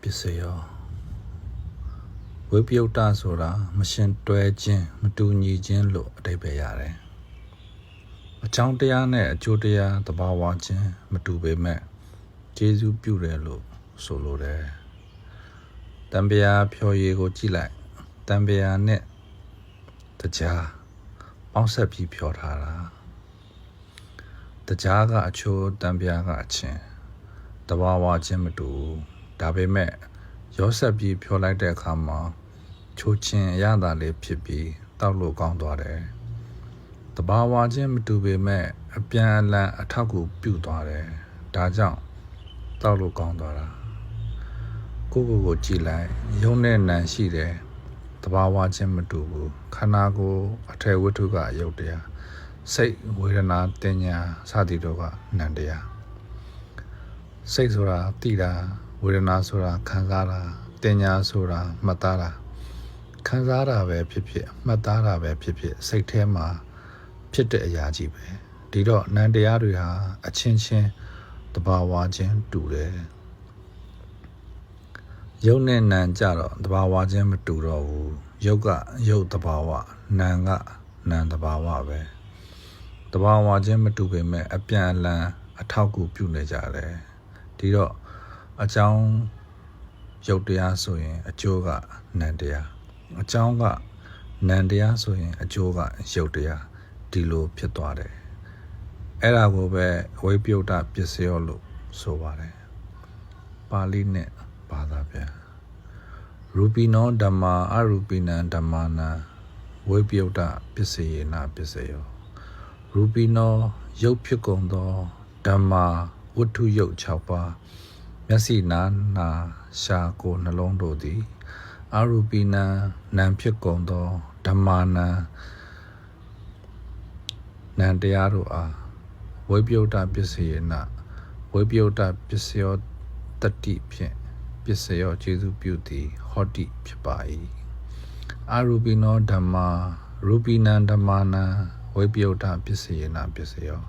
ပစ္စယောဝိပယုတ်တဆိုတာမရှင်တွဲခြင်းမတူညီခြင်းလို့အဓိပ္ပာယ်ရတယ်အကြောင်းတရားနဲ့အကျိုးတရားသဘာဝချင်းမတူပေမဲ့ကျေစုပြုတယ်လို့ဆိုလိုတယ်တံပရာဖြော်ရည်ကိုကြည့်လိုက်တံပရာနဲ့တရားပေါင်းဆက်ပြီးဖြော်ထားတာတရားကအချိုးတံပရာကအချင်းတဘာဝချင်းမတူဘူး ဒါပေမဲ့ရောဆက်ပြီးဖြောလိုက်တဲ့အခါမှာချိုးချင်းအရသာလေးဖြစ်ပြီးတောက်လို့ကောင်းသွားတယ်။တဘာဝချင်းမတူပေမဲ့အပြန်အလှန်အထောက်အကူပြုသွားတယ်။ဒါကြောင့်တောက်လို့ကောင်းသွားတာ။ကိုကိုကိုကြည့်လိုက်ရုံနဲ့နံရှိတယ်။တဘာဝချင်းမတူဘူး။ခန္ဓာကိုယ်အထည်ဝတ္ထုကရုပ်တရားစိတ်ဝေဒနာတင်ညာစသည်တို့ကနံတရားစိတ်ဆိုတာတိတာ ဝေဒနာဆိုတာခံစားတာတင်ညာဆိုတာမှတ်သားတာခံစားတာပဲဖြစ်ဖြစ်မှတ်သားတာပဲဖြစ်ဖြစ်စိတ်ထဲမှာဖြစ်တဲ့အရာကြီးပဲဒီတော့နံတရားတွေဟာအချင်းချင်းတဘာဝချင်းတူတယ်ယုတ်နဲ့နံကြတော့တဘာဝချင်းမတူတော့ဘူးယုတ်ကယုတ်တဘာဝနံကနံတဘာဝပဲတဘာဝချင်းမတူပေမဲ့အပြန်အလှန်အထောက်အကူပြုနေကြတယ်ဒီတော့ အကြောင်းရုပ်တရားဆိုရင် အကျိုးကနံတရားအကြောင်းကနံတရားဆိုရင် အကျိုးကရုပ်တရားဒီလိုဖြစ်သွားတယ်အဲ့ဒါကိုပဲဝိပယုတ်တပစ္စယောလို့ဆိုပါတယ်ပါဠိနဲ့ဘာသာပြန်ရူပိနောဓမ္မာအရူပိနံဓမ္မာနံဝိပယုတ်တပစ္စယေနပစ္စယောရူပိနောရုပ်ဖြစ်ကုန်သောဓမ္မာဝတ္ထုယုတ်6ပါး မျက်စိနာနာရှာကိုနှလုံးတို့သည်အာရူပိနံနံဖြစ်ကုန်သောဓမ္မာနံနံတရားတို့အားဝိပယုတ်တပစ္စယေနဝိပယုတ်တပစ္စယောတတိဖြင့်ပစ္စယောခြေစုပြုသည်ဟောတိဖြစ်ပါ၏အာရူပိနောဓမ္မာရူပိနံဓမ္မာနံဝိပယုတ်တပစ္စယေနပစ္စယော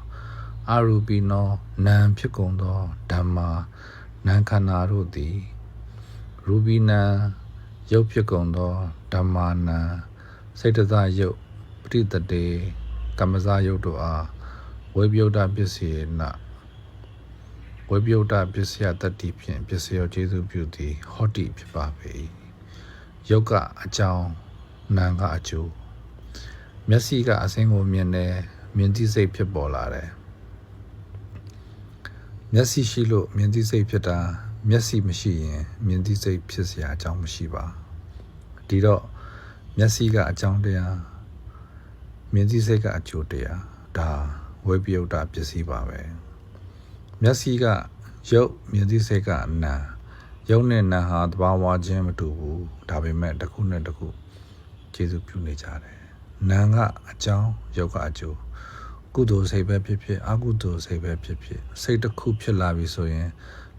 အာရူပိနောနံဖြစ်ကုန်သောဓမ္မာ နံခန္ဓာတို့သည် ရူပိနံရုပ်ဖြစ်ကုန်သောဓမ္မာနံစိတ်တသရုပ်ပဋိတတေကမ္မဇရုပ်တို့အားဝိပယုတ်တပစ္စယေနဝိပယုတ်တပစ္စယတတိဖြင့်ပစ္စယောကျေစုပြုသည်ဟောတိဖြစ်ပါပေ၏ယုတ်ကအကြောင်းနာမ်ကအကျိုးမျက်စိကအစင်းကိုမြင်တယ်မြင်သိစိတ်ဖြစ်ပေါ်လာတယ် မျက်စိရှိလို့မြင်သိစိတ်ဖြစ်တာမျက်စိမရှိရင်မြင်သိစိတ်ဖြစ်စရာအကြောင်းမရှိပါဒီတော့မျက်စိကအကြောင်းတရားမြင်သိစိတ်ကအကျိုးတရားဒါဝိပယုတ်တာပစ္စည်းပါပဲမျက်စိကရုပ်မြင်သိစိတ်ကနာရုပ်နဲ့နာဟာတဘာဝချင်းမတူဘူးဒါပေမဲ့တစ်ခုနဲ့တစ်ခုကျေစုပြုနေကြတယ်နာကအကြောင်းရုပ်ကအကျိုး ကုသိုလ်စိတ်ပဲဖြစ်ဖြစ်အကုသိုလ်စိတ်ပဲဖြစ်ဖြစ်စိတ်တစ်ခုဖြစ်လာပြီဆိုရင်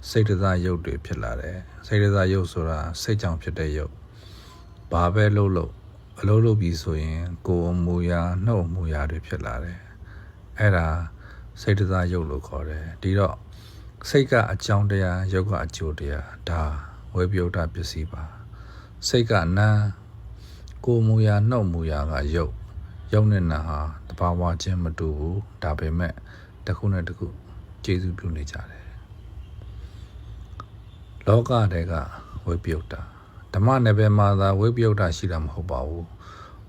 စိတ်တစားရုပ်တွေဖြစ်လာတယ်စိတ်တစားရုပ်ဆိုတာစိတ်ကြောင့်ဖြစ်တဲ့ရုပ်ဘာပဲလုပ်လို့အလုပ်လုပ်ပြီဆိုရင် ကိုယ်အမူအရာနှုတ်အမူအရာတွေဖြစ်လာတယ်အဲ့ဒါစိတ်တစားရုပ်လို့ခေါ်တယ်ဒီတော့စိတ်ကအကြောင်းတရားရုပ်ကအကျိုးတရားဒါဝေပယုတ်တပစ္စည်းပါစိတ်ကနာကိုယ်မူအရာနှုတ်မူအရာကရုပ် ရုပ်နဲ့နာဟာတဘာဝချင်းမတူဘူးဒါပေမဲ့တစ်ခုနဲ့တစ်ခုကျေစုပြုနေကြတယ်လောကတဲကဝိပယုတ်တာဓမ္မနယ်ပယ်မှာသာဝိပယုတ်တာရှိတာမဟုတ်ပါဘူး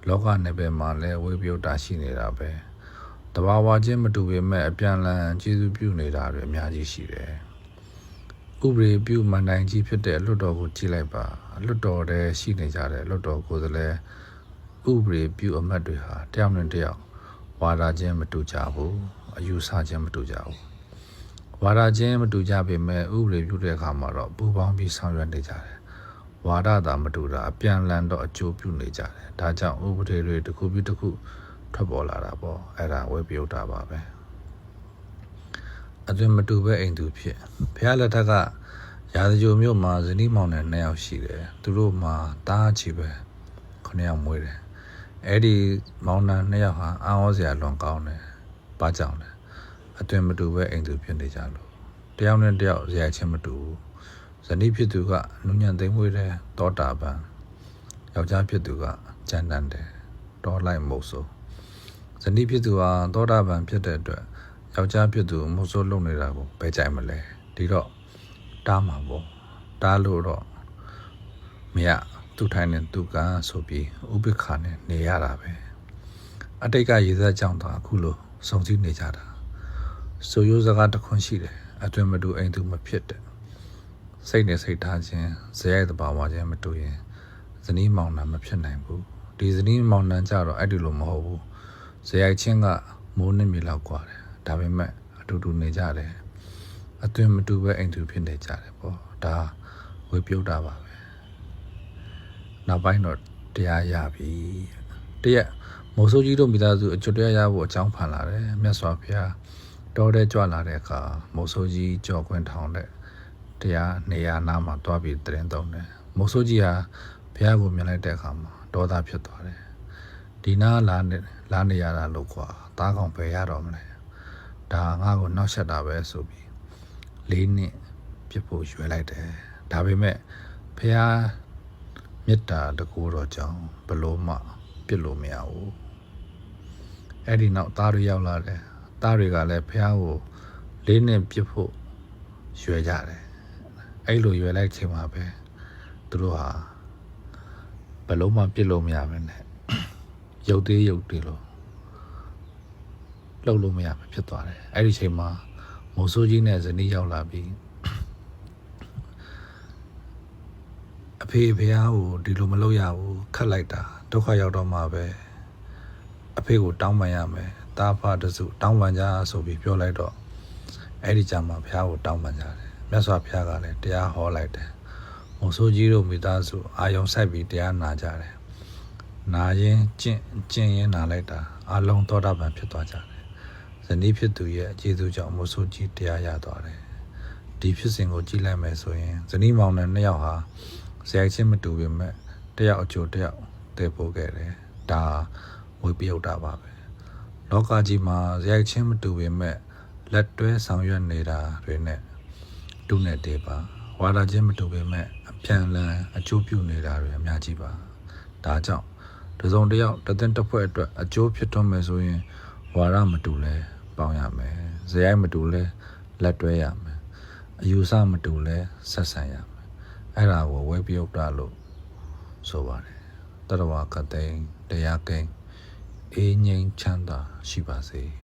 လောကနယ်ပယ်မှာလည်းဝိပယုတ်တာရှိနေတာပဲတဘာဝချင်းမတူပေမဲ့အပြန်လန်ကျေစုပြုနေတာတွေအများကြီးရှိတယ်ဥပရိပြုမန်တိုင်းကြီးဖြစ်တဲ့လွတ်တော်ကိုကြည့်လိုက်ပါလွတ်တော်တဲ့ရှိနေကြတယ်လွတ်တော်ကိုယ်စားလှယ် ဥပရိပြုအမတ်တွေဟာတယောက်နဲ့တယောက်ဝါဒချင်းမတူကြဘူးအယူဆချင်းမတူကြဘူးဝါဒချင်းမတူကြပေမဲ့ဥပဒေပြုတဲ့အခါမှာတော့ပူပေါင်းပြီးဆောင်ရွက်နေကြတယ်ဝါဒသာမတူတာအပြန်လန်တော့အကျိုးပြုနေကြတယ်ဒါကြောင့်ဥပဒေတွေတစ်ခုပြီးတစ်ခုထွက်ပေါ်လာတာပေါ့အဲ့ဒါဝေပြုတ်တာပါပဲအတွင်မတူပဲအိမ်သူဖြစ်ဘုရားလက်ထက်ကရာဇဂိုမြို့မှာဇနီးမောင်နဲ့နှစ်ယောက်ရှိတယ်သူတို့မှာတားချီပဲခုနှစ်ယောက်မွေးတယ် အဲ့ဒီမောင်နှံနှစ်ယောက်ဟာအံ့ဩစရာလွန်ကောင်းတယ်ဘာကြောင့်လဲအတွင်မတူပဲအိမ်သူဖြစ်နေကြလို့တယောက်နဲ့တယောက်ဇာချင်းမတူဘူးဇနီးဖြစ်သူကနုညံသိမ့်မွေးတဲ့တောတာပန်ယောက်ျားဖြစ်သူကကြမ်းတမ်းတယ်တောလိုက်မုတ်ဆိုးဇနီးဖြစ်သူဟာတောတာပန်ဖြစ်တဲ့အတွက်ယောက်ျားဖြစ်သူမုတ်ဆိုးလုံနေတာကိုပဲကြိုက်မလဲဒီတော့တားမှာပေါ့တားလို့တော့မရ သူထိုင်နေသူကဆိုပြီးဥပိ္ပခာနဲ့နေရတာပဲအတိတ်ကရေသက်ကြောင့်သာအခုလိုစုံစည်းနေကြတာဆိုရိုးစကားတစ်ခွန်းရှိတယ်အတွင်မတူအိမ်သူမဖြစ်တဲ့ စိတ်နဲ့စိတ်ထားခြင်းဇယိုက်တဘာဝခြင်းမတူရင်ဇနီးမောင်နှံမဖြစ်နိုင်ဘူးဒီဇနီးမောင်နှံကြတော့အဲ့ဒီလိုမဟုတ်ဘူးဇယိုက်ချင်းကမိုးနှမြလောက်กว่าတယ်ဒါပေမဲ့အတူတူနေကြတယ်အသွင်မတူပဲအိမ်သူဖြစ်နေကြတယ်ပေါ့ဒါဝေပြုတ်တာပါပဲ နောက်ပိုင်းတော့တရားရပြီတရက်မိုးဆိုးကြီးတို့မိသားစုအကျွတ်တရားရဖို့အကြောင်းဖန်လာတယ်မြတ်စွာဘုရားတော်တဲ့ကြွလာတဲ့အခါမိုးဆိုးကြီးကြော်ခွင့်ထောင်တဲ့တရားနေရာနာမှာတွားပြီးတရင်သုံးတယ်မိုးဆိုးကြီးဟာဘုရားကိုမြင်လိုက်တဲ့အခါမှာဒေါသဖြစ်သွားတယ်ဒီနာလာနေလာနေရတာလို့ကွာတားကောင်ပဲရတော့မလဲဒါငါ့ကိုနောက်ဆက်တာပဲဆိုပြီးလေးနှစ်ပြစ်ဖို့ရွယ်လိုက်တယ်ဒါပေမဲ့ဘုရား မေတ္တာတကူတော်ကြောင့်ဘလို့မှပြစ်လို့မရဘူးအဲ့ဒီနောက်သားတွေရောက်လာတယ်သားတွေကလည်းဘုရားကိုလေးနှစ်ပြစ်ဖို့ရွယ်ကြတယ်အဲ့လိုရွယ်လိုက်ချိန်မှာပဲသူတို့ဟာဘယ်လုံးမှပြစ်လို့မရပဲနဲ့ရုပ်သေးရုပ်သေးလို့လှုပ်လို့မရပဲဖြစ်သွားတယ်အဲ့ဒီချိန်မှာမိုးဆိုးကြီးနဲ့ဇနီးရောက်လာပြီးအ ဖေဖေဟာကိုဒီလိုမလုပ်ရဘူးခတ်လိုက်တာဒုက္ခရောက်တော့မှပဲအဖေကိုတောင်းပန်ရမယ်တာဖာတစုတောင်းပန်ကြဆိုပြီးပြောလိုက်တော့အဲ့ဒီကြမှာဖះကိုတောင်းပန်ကြတယ်မြတ်စွာဘုရားကလည်းတရားဟောလိုက်တယ်။မိုးဆိုးကြီးတို့မိသားစုအာယုံဆိုင်ပြီးတရားနာကြတယ်။နာရင်ကျင့်ကျင့်ရင်နာလိုက်တာအလုံးသောတာပန်ဖြစ်သွားကြတယ်။ဇနီးဖြစ်သူရဲ့အကျေးဇူးကြောင့်မိုးဆိုးကြီးတရားရသွားတယ်။ဒီဖြစ်စဉ်ကိုကြည့်လိုက်မယ်ဆိုရင်ဇနီးမောင်နဲ့နှစ်ယောက်ဟာ ဇယိုက်ချင်းမတူပေမဲ့တယောက်အကျိုးတယောက်တည်ပို့ခဲ့တယ်။ဒါဝေပြုတ်တာပါပဲ။လောကကြီးမှာဇယိုက်ချင်းမတူပေမဲ့လက်တွဲဆောင်ရွက်နေတာတွေနဲ့တူနဲ့တေးပါဝါဒချင်းမတူပေမဲ့အပြန်လန်အကျိုးပြုနေတာတွေအများကြီးပါဒါကြောင့်တစ်စုံတစ်ယောက်တစ်သင်တစ်ဖွဲ့အတွက်အကျိုးဖြစ်ထွန်းမယ်ဆိုရင်ဝါဒမတူလဲပေါင်းရမယ်ဇယိုက်မတူလဲလက်တွဲရမယ်အယူဆမတူလဲဆက်ဆံရမယ် အဲ့ဒါကိုဝဲပြုတ်တာလို့ဆိုပါတယ်တတဝါကတိန်တရားကိန်းအေးငိမ့်ချမ်းသာရှိပါစေ